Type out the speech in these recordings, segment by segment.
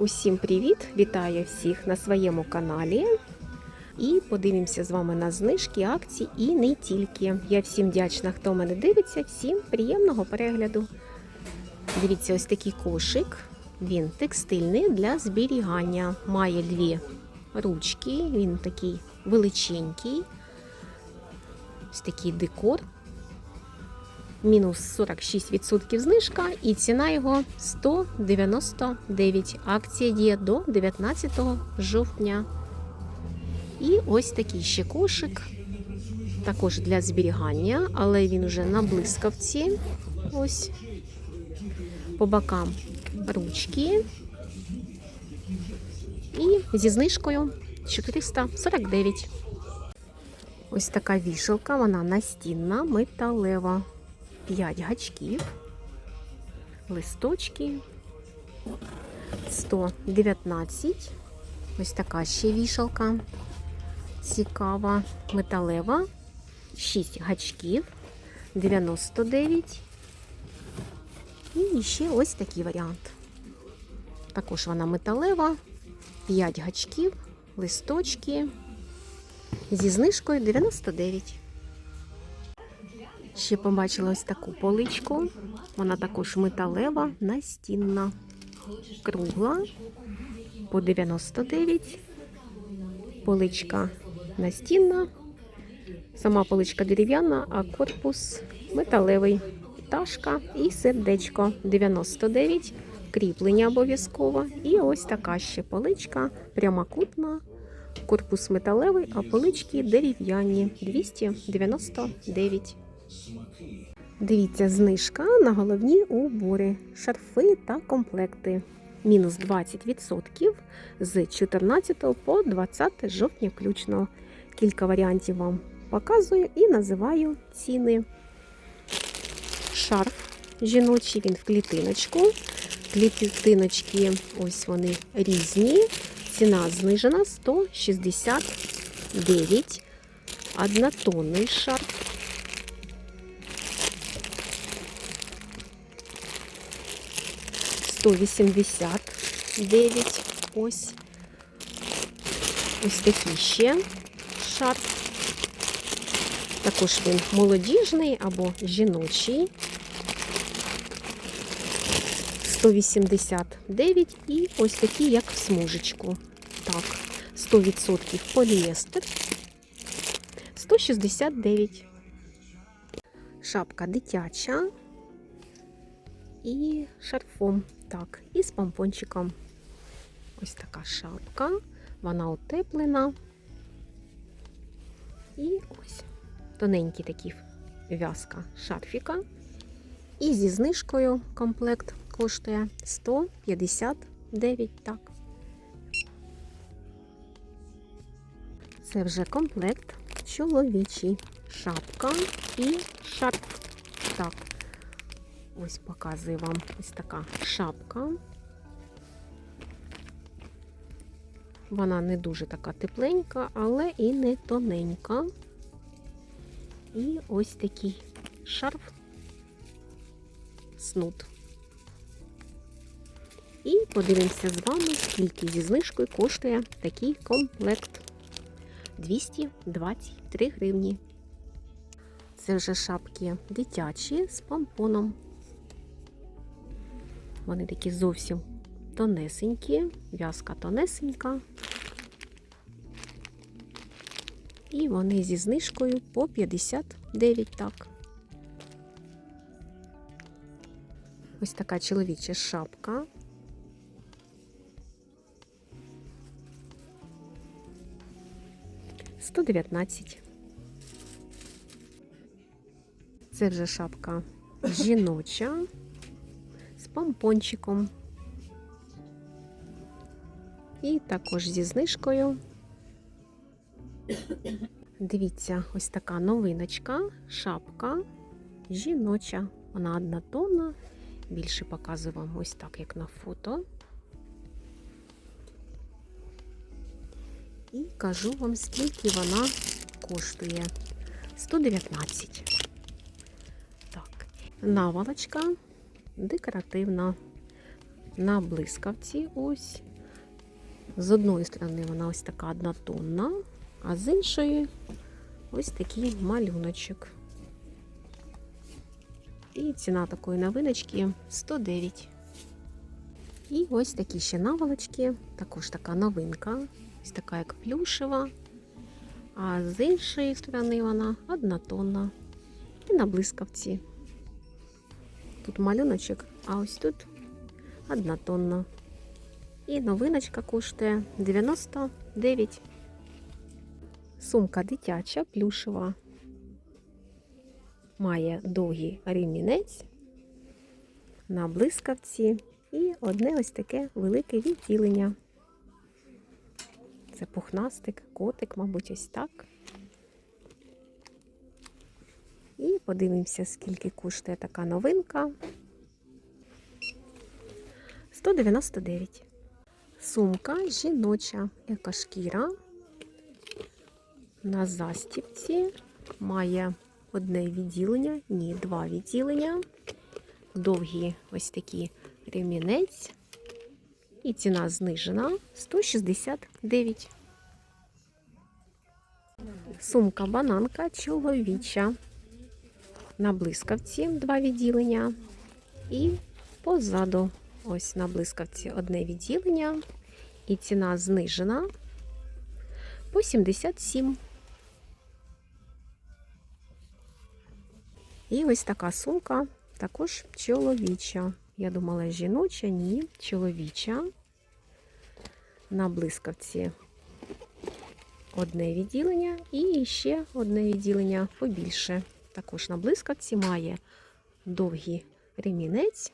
Усім привіт! Вітаю всіх на своєму каналі. І подивимося з вами на знижки, акції і не тільки. Я всім вдячна, хто мене дивиться. Всім приємного перегляду. Дивіться, ось такий кошик. Він текстильний для зберігання. Має дві ручки. Він такий величенький. Ось такий декор. Мінус 46% знижка і ціна його 199. Акція діє до 19 жовтня. І ось такий ще кошик. Також для зберігання, але він вже на блискавці. Ось по бокам ручки. І зі знижкою 449. Ось така вішалка, вона настінна, металева. 5 гачків, листочки 119. Ось така ще вішалка. Цікава, металева. 6 гачків, 99. І ще ось такий варіант. Також вона металева, 5 гачків, листочки зі знижкою 99. Ще побачила ось таку поличку. Вона також металева, настінна, кругла по 99. Поличка настінна. Сама поличка дерев'яна, а корпус металевий. Пташка і сердечко 99. Кріплення обов'язково. І ось така ще поличка прямокутна. Корпус металевий, а полички дерев'яні 299. Дивіться, знижка на головні убори, шарфи та комплекти. Мінус 20% з 14 по 20 жовтня включно. Кілька варіантів вам показую і називаю ціни. Шарф жіночий, він в клітиночку. Клітиночки, ось вони різні. Ціна знижена 169. Однотонний шарф. Сто вісімдесят дев'ять. Ось. Ось такий ще шарф. Також він молодіжний або жіночий. 189 і ось такі, як в смужечку. Так, 100% поліестер. 169. Шапка дитяча. І шарфом. Так, і з помпончиком. Ось така шапка. Вона утеплена. І ось тоненький такий в'язка шарфіка. І зі знижкою комплект коштує 159. Так. Це вже комплект чоловічий. Шапка і шарф. Так. Ось показую вам ось така шапка. Вона не дуже така тепленька, але і не тоненька. І ось такий шарф снуд. І подивимося з вами, скільки зі знижкою коштує такий комплект. 223 гривні. Це вже шапки дитячі з помпоном. Вони такі зовсім тонесенькі, в'язка тонесенька. І вони зі знижкою по 59 так. Ось така чоловіча шапка. Сто дев'ятнадцять. Це вже шапка жіноча помпончиком. І також зі знижкою. Дивіться, ось така новиночка, шапка жіноча. Вона однотонна. Більше показую вам ось так, як на фото. І кажу вам, скільки вона коштує. 119. Так, наволочка декоративна. на блискавці. Ось. З одної сторони вона ось така однотонна, а з іншої ось такий малюночок. І ціна такої новиночки 109. І ось такі ще наволочки, також така новинка, ось така як плюшева. А з іншої сторони вона однотонна. І на блискавці. Тут малюночок, а ось тут однотонна. І новиночка коштує 99. Сумка дитяча, плюшева. Має довгий ремінець на блискавці і одне ось таке велике відділення. Це пухнастик, котик, мабуть, ось так. І подивимося, скільки коштує така новинка. 199. Сумка жіноча, екошкіра. На застіпці має одне відділення, ні, два відділення. Довгі ось такі ремінець. І ціна знижена 169. Сумка бананка чоловіча. На блискавці два відділення. І позаду ось на блискавці одне відділення. І ціна знижена по 77. І ось така сумка, також чоловіча. Я думала, жіноча, ні, чоловіча. На блискавці одне відділення і ще одне відділення побільше. Також на блискавці має довгий ремінець.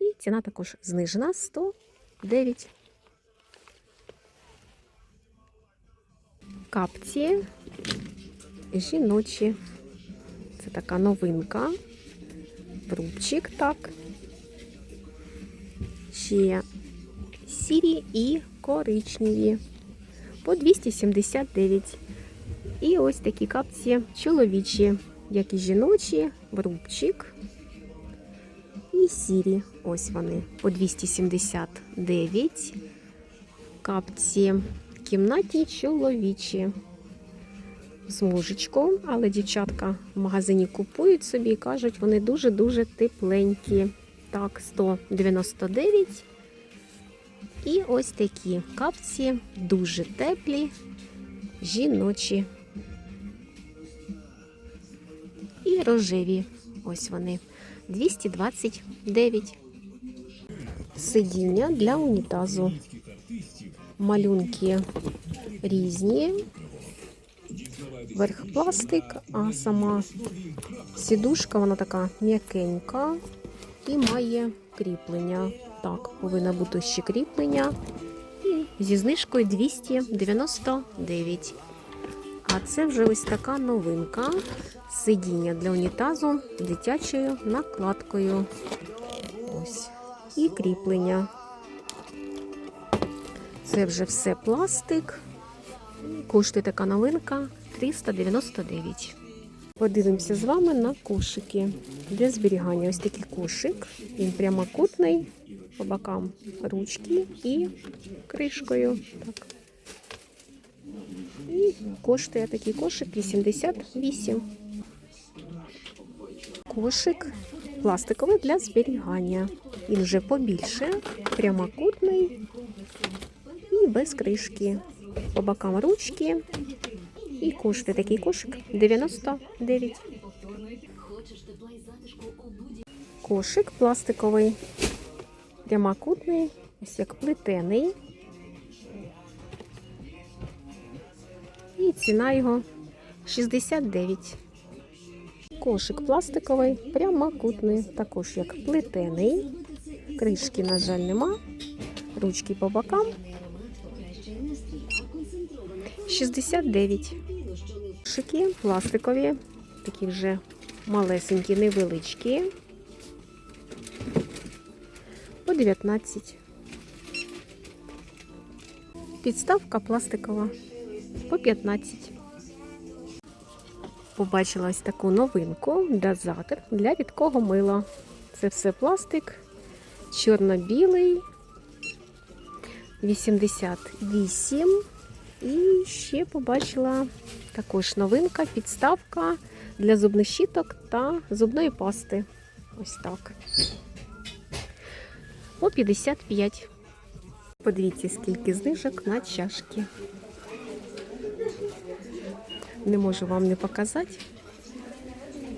І ціна також знижена 109. Капці жіночі. Це така новинка. Трубчик, так. Ще сірі і коричневі. По 279. І ось такі капці чоловічі, як і жіночі, брубчик. І сірі. Ось вони по 279. Капці кімнатні чоловічі. З мужичком, але дівчатка в магазині купують собі і кажуть, вони дуже-дуже тепленькі. Так, 199. І ось такі капці, дуже теплі, жіночі. Рожеві. Ось вони. 229. Сидіння для унітазу. Малюнки різні. Верх пластик, а сама сідушка, вона така м'якенька і має кріплення. Так, повинно бути ще кріплення. І зі знижкою 299. А це вже ось така новинка. Сидіння для унітазу дитячою накладкою. Ось. І кріплення. Це вже все пластик. Коштує така новинка 399. Подивимося з вами на кошики для зберігання. Ось такий кошик. Він прямокутний, по бокам ручки і кришкою. Так. І коштує такий кошик 88. Кошик пластиковий для зберігання. Він вже побільше, прямокутний і без кришки. По бокам ручки. І коштує такий кошик 99. Кошик пластиковий, прямокутний, ось як плетений. І ціна його 69. Кошик пластиковий, прямокутний, також як плетений. Кришки, на жаль, нема. Ручки по бокам. 69. Кошики пластикові, такі вже малесенькі, невеличкі. По 19. Підставка пластикова по 15. Побачила ось таку новинку дозатор для рідкого мила. Це все пластик, чорно-білий 88. І ще побачила також новинка, підставка для зубних щіток та зубної пасти. Ось так. По 55. Подивіться, скільки знижок на чашки. Не можу вам не показати.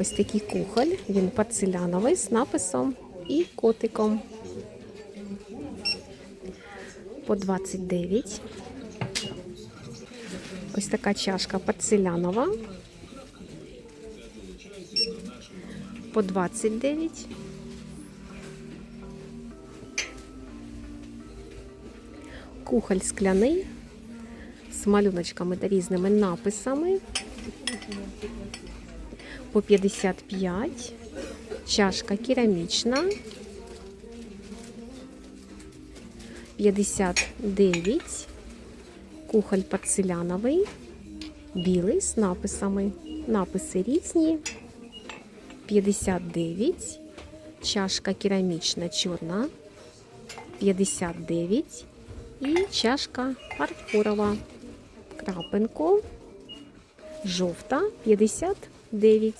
Ось такий кухоль, він порцеляновий з написом і котиком. По 29. Ось така чашка порцелянова. По 29. Кухоль скляний з малюночками та різними написами. По 55. Чашка керамічна. 59. Кухоль порцеляновий, білий з написами. Написи різні. 59. Чашка керамічна чорна. 59. І чашка фарфорова. Крапинко. Жовта 59.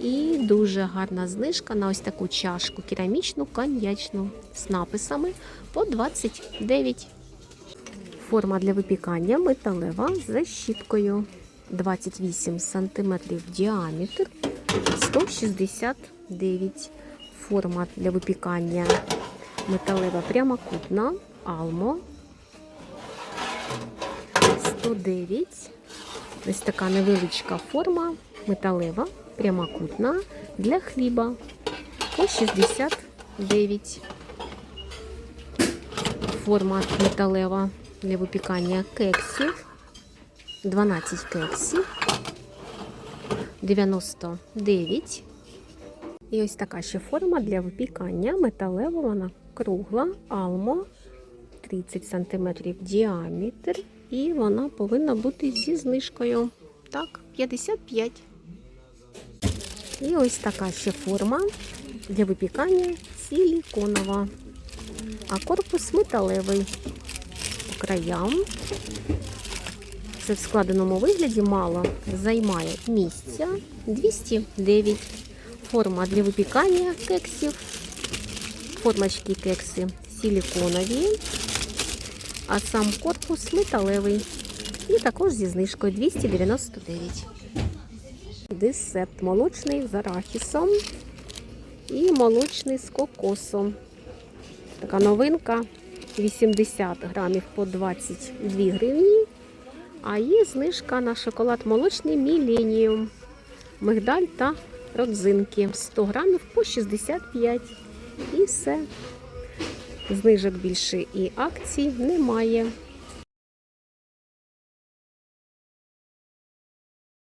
І дуже гарна знижка на ось таку чашку керамічну, коньячну з написами по 29. Форма для випікання металева з защіткою 28 см діаметр 169 Форма для випікання металева прямокутна Алмо 109 Ось така невеличка форма металева прямокутна для хліба по 69 Форма металева для випікання кексів. 12 кексів. 99. І ось така ще форма для випікання. Металева, вона кругла, алмо 30 см діаметр. І вона повинна бути зі знижкою. Так, 55. І ось така ще форма для випікання силіконова. А корпус металевий по краям. Це в складеному вигляді мало займає місця 209. Форма для випікання кексів. Формочки кекси силіконові, а сам корпус металевий. І також зі знижкою 299. Десерт молочний з арахісом і молочний з кокосом. Така новинка 80 грамів по 22 гривні. А є знижка на шоколад молочний Міленіум, мигдаль та родзинки 100 грамів по 65. І все. Знижок більше і акцій немає.